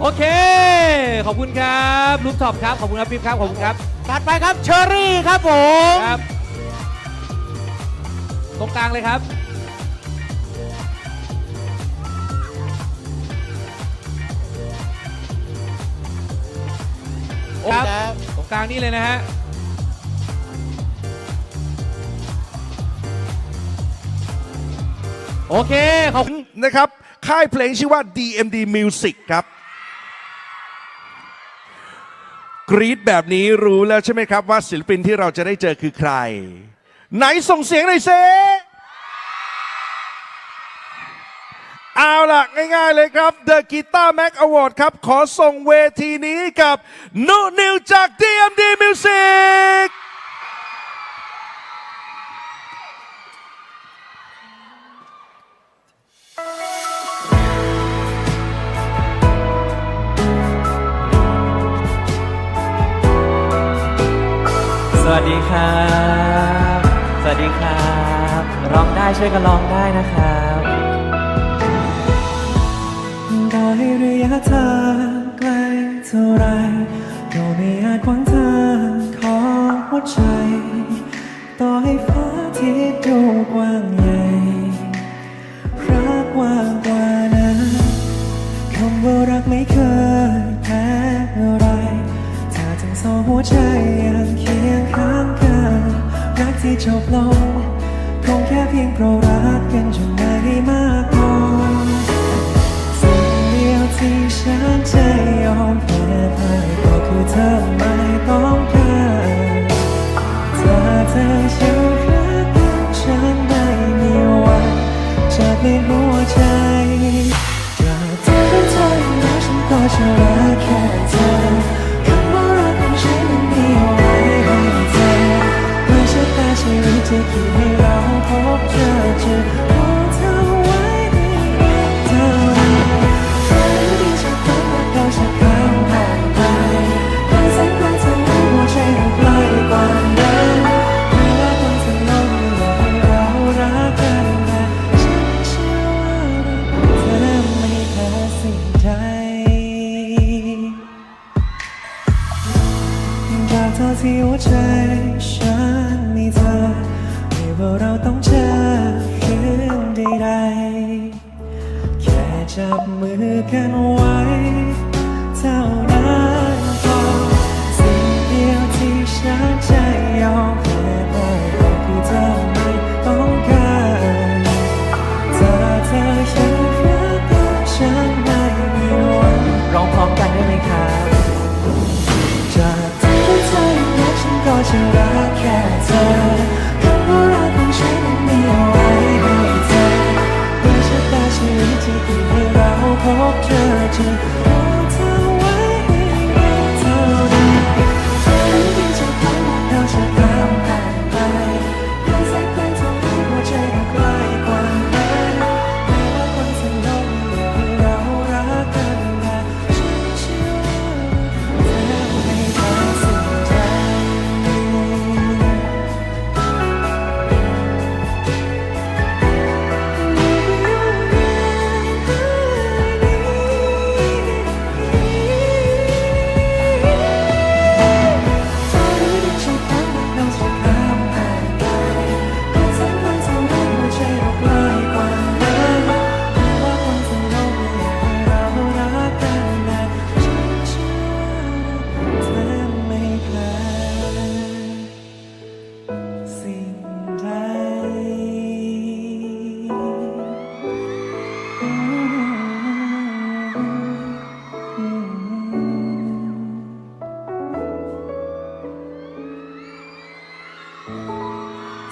โอเค ขอบคุณครับลูกท็อปครับ ขอบคุณครับปิ๊บครับ ขอบคุณครับ ถัดไปครับเชอรี่ครับผมครับ ตรงกลางเลยครับ ครับ ตรงกลางนี่เลยนะฮะ โอเค ขอบคุณ นะครับ ค่ายเพลงชื่อว่า DMD Music ครับ กรีดแบบนี้รู้แล้วใช่ไหมครับว่าศิลปินที่เราจะได้เจอคือใคร ไหนส่งเสียงหน่อยเซเอาล่ะ ง่ายๆเลยครับ The Guitar Mac Award ครับ ขอส่งเวทีนี้กับนุนิวจาก DMD Music สวัสดีครับ สวัสดีครับ ร้องได้ช่วยกันร้องได้นะครับต่อให้ระยะทางไกลเท่าไรก็ไม่อาจขวางทางของหัวใจ ต่อให้ฟ้าที่ดูกว้างใหญ่รักกว่างกว่านั้นคำว่ารักไม่เคยแพ้อะไรา หัวใจยังเคียงข้างกันรักที่จบลงคงแค่เพียงเพราะรักกันจนไม่ได้มากพอสิ่งเดียวที่ฉันจะยอมแพ้ให้ก็คือเธอไม่ต้องการถ้าเธอยังรักกันฉันไม่มีวันจะเปลี่ยนหัวใจตราบเธอเป็นเธอแล้วฉันก็จะรักแค่ ที่หัวใจฉันมีเธอไม่ว่าเราต้องเจอเรื่องใดๆแค่จับมือกันไว้ ฉันรักแค่เธอ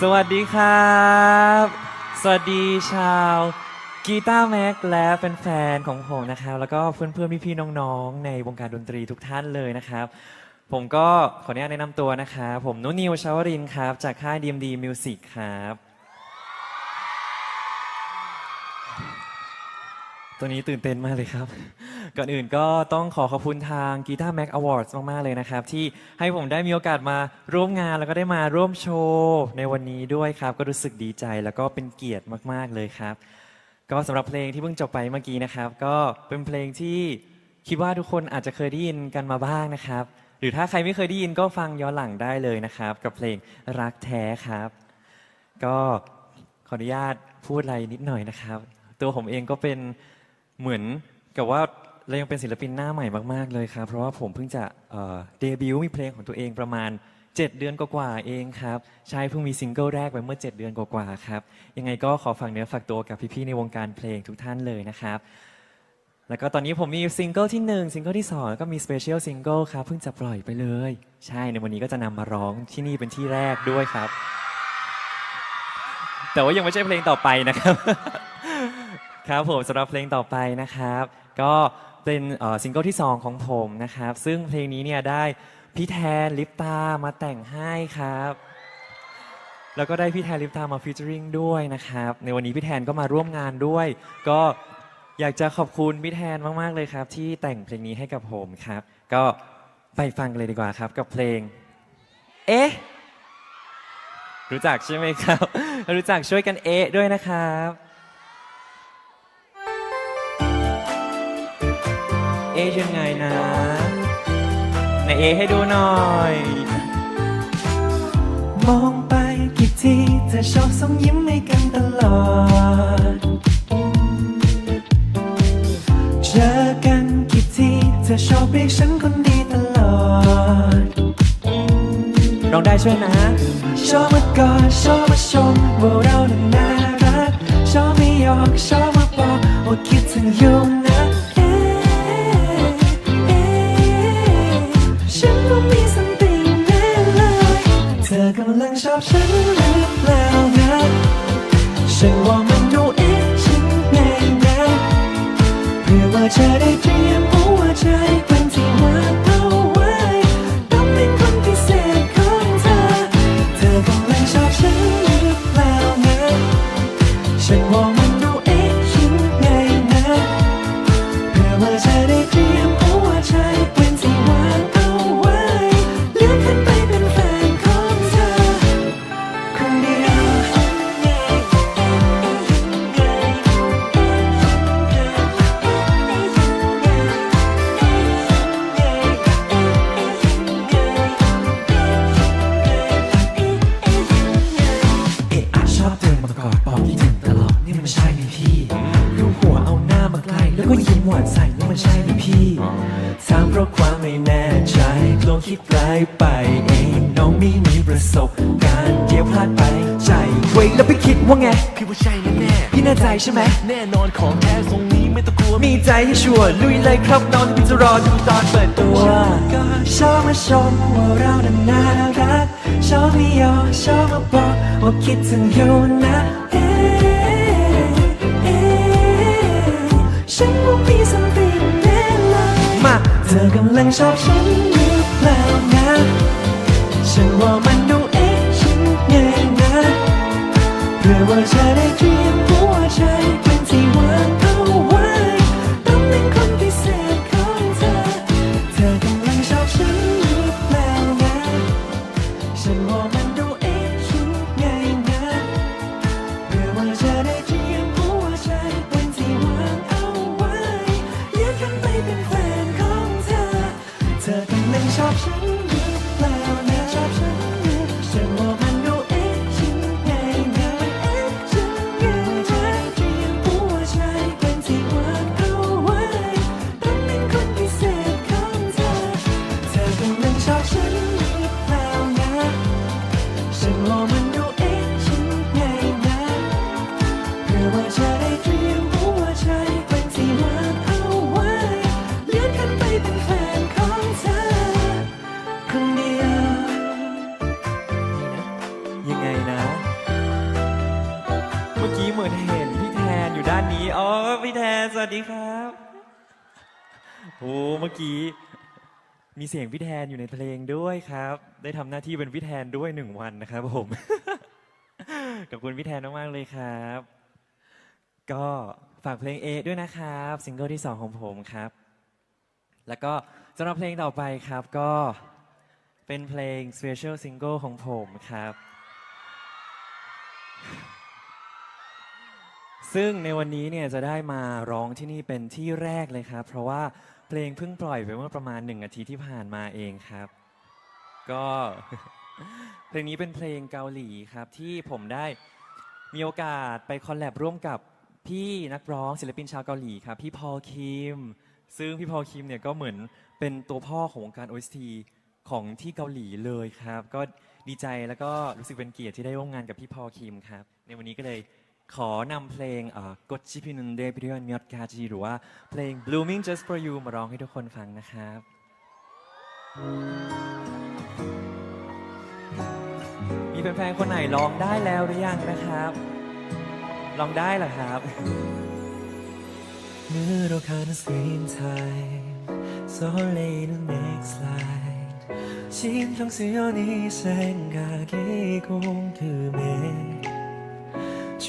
สวัสดีครับ สวัสดีชาวกีตาร์แม็กและแฟนๆของผมนะครับ แล้วก็เพื่อนๆพี่ๆน้องๆ ในวงการดนตรีทุกท่านเลยนะครับ ผมก็ขออนุญาตแนะนำตัวนะครับ ผมนุนิวชาวรินครับ จากค่าย DMD Music ครับ ตัวนี้ตื่นเต้นมากเลยครับ ก่อนอื่นก็ต้องขอขอบคุณทาง Guitar Mac Awards มาก ๆ เลยนะครับ ที่ให้ผมได้มีโอกาสมาร่วมงานแล้วก็ได้มาร่วมโชว์ในวันนี้ด้วยครับ ก็รู้สึกดีใจแล้วก็เป็นเกียรติมาก ๆ เลยครับ ก็สำหรับเพลงที่เพิ่งจบไปเมื่อกี้นะครับ ก็เป็นเพลงที่คิดว่าทุกคนอาจจะเคยได้ยินกันมาบ้างนะครับ หรือถ้าใครไม่เคยได้ยินก็ฟังย้อนหลังได้เลยนะครับ กับเพลงรักแท้ครับ ก็ขออนุญาตพูดอะไรนิดหน่อยนะครับ ตัวผมเองก็เป็น เหมือนกับว่าเรายังเป็นศิลปินหน้าใหม่มาก ๆ เลยครับ เพราะว่าผมเพิ่งจะเอ่อเดบิวต์มีเพลงของตัวเองประมาณ 7 เดือนกว่าๆเองครับ ใช่เพิ่งมีซิงเกิลแรกไปเมื่อ 7 เดือนกว่าๆครับ ยังไงก็ขอฝากเนื้อฝากตัวกับพี่ ๆ ในวงการเพลงทุกท่านเลยนะครับ แล้วก็ตอนนี้ผมมีซิงเกิลที่ 1 ซิงเกิลที่ 2 แล้วก็มีสเปเชียลซิงเกิลครับ เพิ่งจะปล่อยไปเลย ใช่ในวันนี้ก็จะนำมาร้องที่นี่เป็นที่แรกด้วยครับ แต่ว่ายังไม่ใช่เพลงต่อไปนะครับ ครับผมสำหรับเพลงต่อไปนะครับ ก็เป็นซิงเกิลที่ 2 ของผมนะครับ ซึ่งเพลงนี้เนี่ยได้พี่แทนลิปตามาแต่งให้ครับ แล้วก็ได้พี่แทนลิปตามาฟีเจอริงด้วยนะครับ ในวันนี้พี่แทนก็มาร่วมงานด้วย ก็อยากจะขอบคุณพี่แทนมากๆเลยครับ ที่แต่งเพลงนี้ให้กับผมครับ ก็ไปฟังกันเลยดีกว่าครับกับเพลง เอ๊ะรู้จักใช่ไหมครับ รู้จักช่วยกันเอะด้วยนะครับ อะยังไงนะไหนเอะให้ดูหน่อย มองไปกี่ทีเธอชอบส่งยิ้มให้กันตลอด เจอกันกี่ทีเธอชอบเรียกฉันคนดีตลอดร้องได้ช่วยนะ ชอบมากอดชอบมาชมว่าเรานั้นน่ารัก ชอบไม่ยอกชอบมาบอกว่าคิดถึงอยู่นะ ฉันหรือเปล่านะฉันว่ามัน ลัวคิดไกลไปเองน้องไม่มีประสบการณ์เดี๋ยวพลาดไปใจเว้ยแล้วไปคิดว่าไง พี่ว่าใช่แน่พี่แน่ใจใช่ไหมๆแน่นอนของแท้ทรงนี้ไม่ต้องกลัว มีใจให้ชัวร์ลุยเลยครับน้องที่พี่จะรอดูตอนเปิดตัวก็ชอบมาชมว่าเรานั้นน่ารักชอบไม่ยอมชอบมาบอกว่าคิดถึงอยู่นะเอ๊ะเอ๊ะฉันว่ามี something แน่เลยมาเธอกำลังชอบฉัน ฉันว่ามันดูเอ๊ะฉันไงนะเพื่อว่าจะได้เตรียมหัวใจ เมื่อกี้ มีเสียงพี่แทนอยู่ในเพลงด้วยครับ ได้ทำหน้าที่เป็นพี่แทนด้วยหนึ่งวันนะครับผม ขอบคุณพี่แทนมากๆเลยครับ ก็ฝากเพลงเอด้วยนะครับซิงเกิลที่2ของผมครับ แล้วก็สำหรับเพลงต่อไปครับก็เป็นเพลง Special Single ของผมครับ ซึ่งในวันนี้เนี่ยจะได้มาร้องที่นี่เป็นที่แรกเลยครับ เพราะว่า เพลงเพิ่งปล่อยไปเมื่อประมาณหนึ่งอาทิตย์ที่ผ่านมาเองครับ ก็ เพลงนี้เป็นเพลงเกาหลีครับที่ผมได้มีโอกาสไปคอลแลบร่วมกับพี่นักร้องศิลปินชาวเกาหลีครับ พี่พอลคิม ซึ่งพี่พอลคิมเนี่ยก็เหมือนเป็นตัวพ่อของวงการ OST ของที่เกาหลีเลยครับ ก็ดีใจแล้วก็รู้สึกเป็นเกียรติที่ได้ร่วมงานกับพี่พอลคิมครับ ในวันนี้ก็เลย ขอนำเพลงกดชิพินุนเดพิเรียนมิอดกาจีหรือว่าเพลง Blooming Just for You มาร้องให้ทุกคนฟังนะครับ มีแฟนๆ คนไหนลองได้แล้วหรือยังนะครับ ลองได้เหรอครับ 늘어가는 screen time 설레이는 next slide 심장 쓰여니 생각이 궁금해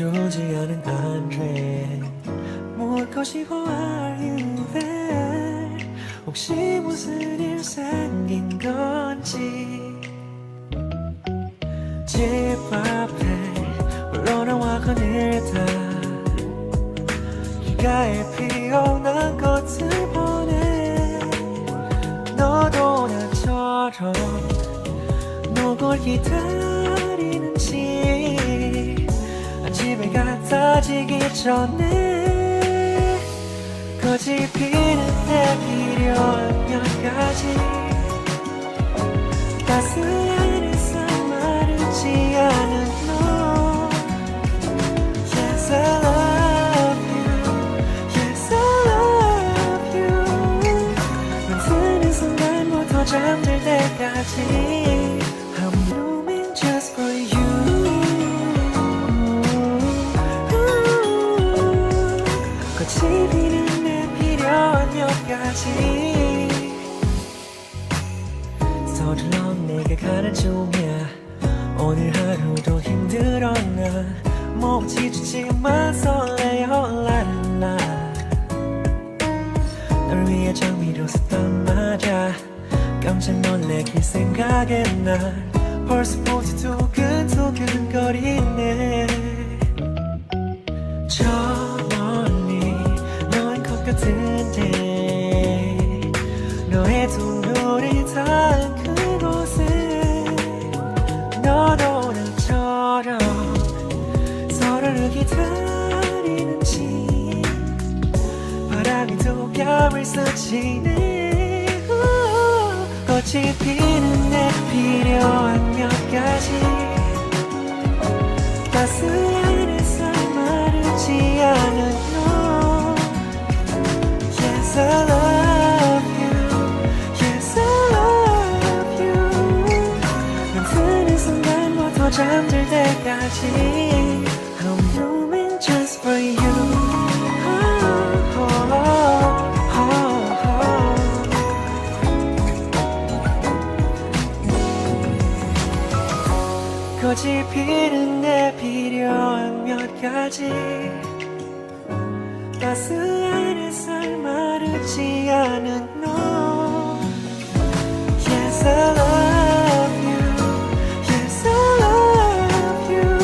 주지 않은 싶어 are you there 혹시 무슨 일 생긴 건지. 집 앞에 홀로 나와 거닐다 길가에 피어난 꽃을 보내. 너도 나처럼 너걸 기다리 집에 갖다 지기 전에 거지 피는 내 필요한 몇 가지. 따스한 햇살 마르지 않은 너. Yes I love you. Yes I love you. 넌 드는 순간부터 잠들 때까지 가는 중이야 오늘 하루도 힘들었나? 못 지치지만 설레어 랄라. 널 위해 정의로 썼단 말야. 깜짝 놀래킬 생각에 난 벌써 보지 두근두근 거리 두 겹을 스치네 우, 꽃이 피는 내 필요한 몇 가지. 따스한 햇살 마르지 않은 너. Yes I love you. Yes I love you. 넌 드는 순간부터 잠들 때까지 꽃이 피는 내 필요한 몇 가지. 따스한 햇살 마르지 않은 너. Yes I love you. Yes I love you.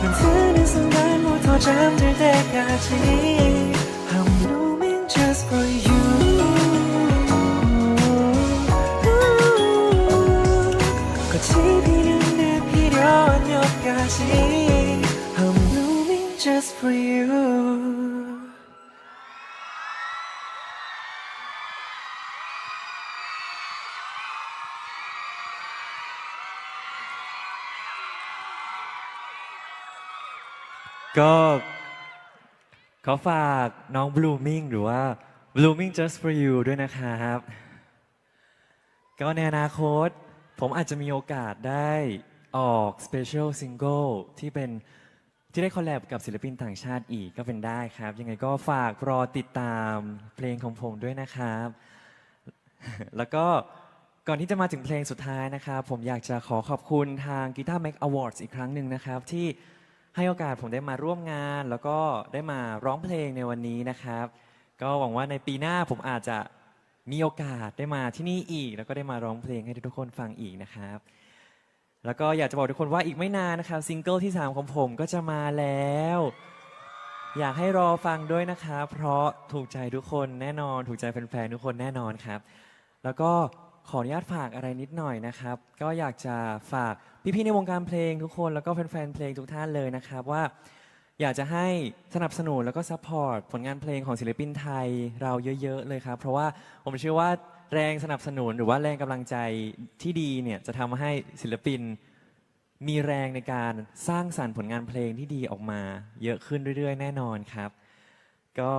넌 드는 순간부터 잠들 때까지 I'm blooming just for you ก็ขอฝากน้อง Blooming หรือว่า Blooming Just for You ด้วยนะครับ ก็ในอนาคต ผมอาจจะมีโอกาสได้ ออก Special Single ที่เป็นที่ได้คอลแลบกับศิลปินต่างชาติอีกก็เป็นได้ครับ ยังไงก็ฝากรอติดตามเพลงของผมด้วยนะครับ แล้วก็ก่อนที่จะมาถึงเพลงสุดท้ายนะครับ ผมอยากจะขอขอบคุณทาง Guitar Mac Awards อีกครั้งหนึ่งนะครับ ที่ให้โอกาสผมได้มาร่วมงาน แล้วก็ได้มาร้องเพลงในวันนี้นะครับ ก็หวังว่าในปีหน้าผมอาจจะมีโอกาสได้มาที่นี่อีก แล้วก็ได้มาร้องเพลงให้ทุกคนฟังอีกนะครับ แล้วก็อยากจะบอกทุกคนว่าอีกไม่นานนะครับซิงเกิลที่ 3 ของผมก็จะมาแล้ว อยากให้รอฟังด้วยนะครับเพราะถูกใจทุกคนแน่นอน ถูกใจแฟนๆทุกคนแน่นอนครับ แล้วก็ขออนุญาตฝากอะไรนิดหน่อยนะครับ ก็อยากจะฝากพี่ๆในวงการเพลงทุกคนแล้วก็แฟนๆเพลงทุกท่านเลยนะครับว่า อยากจะให้สนับสนุนแล้วก็ซัพพอร์ตผลงานเพลงของศิลปินไทยเราเยอะ ๆ เลยครับ เพราะว่าผมเชื่อว่า แรงสนับสนุนหรือว่าแรงกำลังใจที่ดีเนี่ยจะทำให้ศิลปินมีแรงในการสร้างสรรค์ผลงานเพลงที่ดีออกมา เยอะขึ้นเรื่อยๆ แน่นอนครับ ก็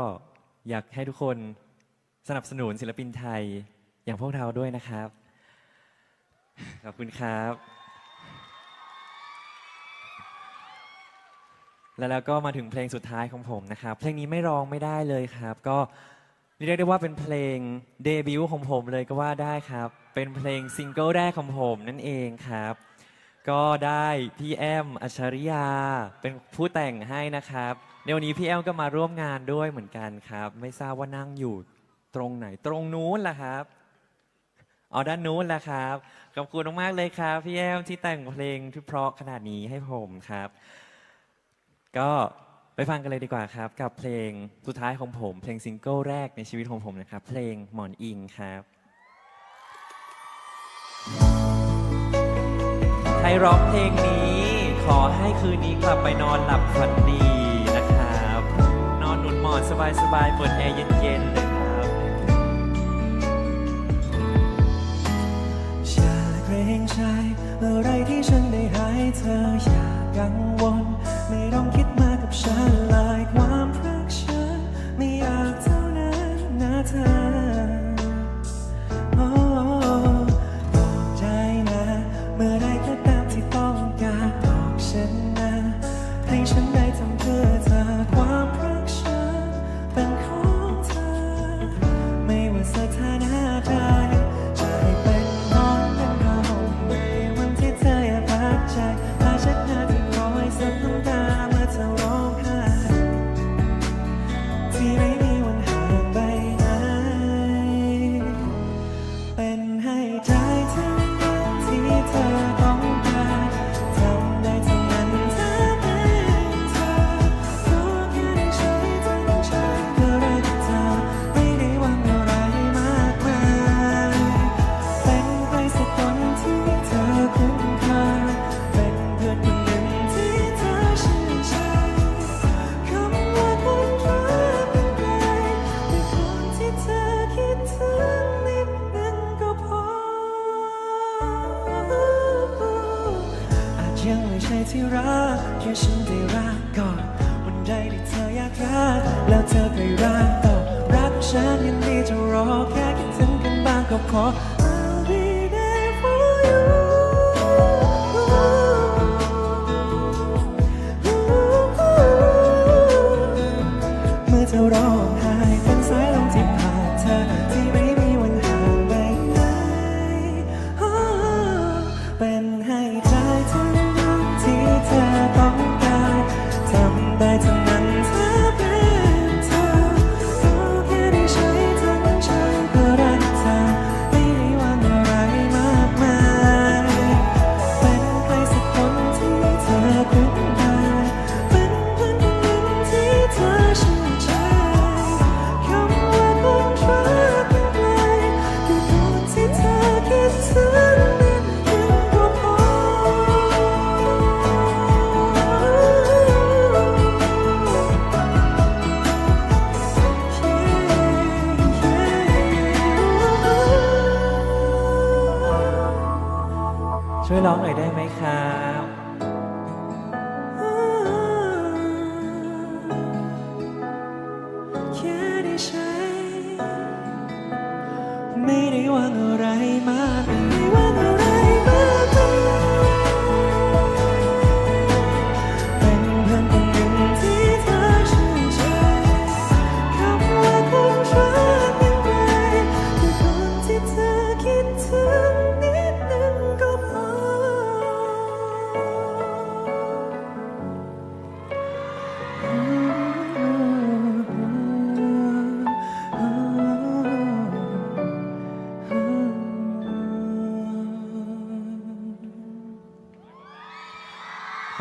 อยากให้ทุกคนสนับสนุนศิลปินไทยอย่างพวกเราด้วยนะครับ ขอบคุณครับ แล้วแล้วก็มาถึงเพลงสุดท้ายของผมนะครับ เพลงนี้ไม่ร้องไม่ได้เลยครับ ก็ เรียกได้ว่าเป็นเพลงเดบิวต์ของผมเลยก็ว่าได้ครับ เป็นเพลงซิงเกิลแรกของผมนั่นเองครับ ก็ได้พี่แอมอัชริยา เป็นผู้แต่งให้นะครับ ในวันนี้พี่แอมก็มาร่วมงานด้วยเหมือนกันครับ ไม่ทราบว่านั่งอยู่ตรงไหนตรงนู้นล่ะครับอ๋อด้านนู้นแหละครับ ขอบคุณมากๆเลยครับ พี่แอมที่แต่งเพลงที่เพราะขนาดนี้ให้ผมครับ ก็ ฟังกันเลยดีกว่าครับ กับเพลงสุดท้ายของผม เพลงซิงเกิลแรกในชีวิตของผมนะครับ เพลงหมอนอิงครับใครร้องเพลงนี้ ขอให้คืนนี้กลับไปนอนหลับฝันดีนะครับ นอนหนุนหมอนสบายๆเปิดแอร์เย็นๆเลยครับอย่าเกรงใจอะไรที่ฉันได้ให้เธออย่ากังวล ไม่ต้องคิดมา กกั ใช่ที่รักแค่ฉันได้รักก่อนวันใดที่เธออยากรักแล้วเธอไปรักต่อรักฉันยังดีจะรอแค่คิดถึงกันบ้างก็พอ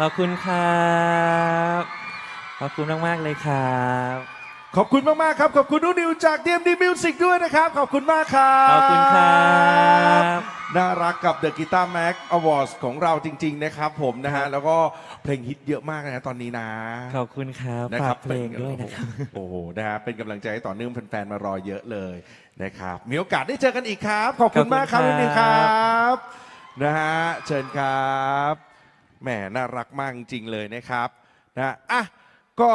ขอบคุณครับ ขอบคุณมาก ๆ เลยครับ ขอบคุณมาก ๆ ครับ ขอบคุณนุนิวจาก DMD Music ด้วยนะครับ ขอบคุณมากครับขอบคุณครับน่ารักกับ The Guitar Mag Awards ของเราจริง ๆ นะครับผมนะฮะ แล้วก็เพลงฮิตเยอะมากนะตอนนี้นะ ขอบคุณครับนะฝาครับกเพลงด้วยนะครับ โอ้โหนะฮะเป็นกำลังใจให้ต่อเนื่องแฟนๆมารอเยอะเลยนะครับ มีโอกาสได้เจอกันอีกครับ ขอบคุณมากครับขอบคุณนุนิวคครัรับนะฮะเชิญครับ แหมน่ารักมากจริงๆเลยนะครับนะอะก็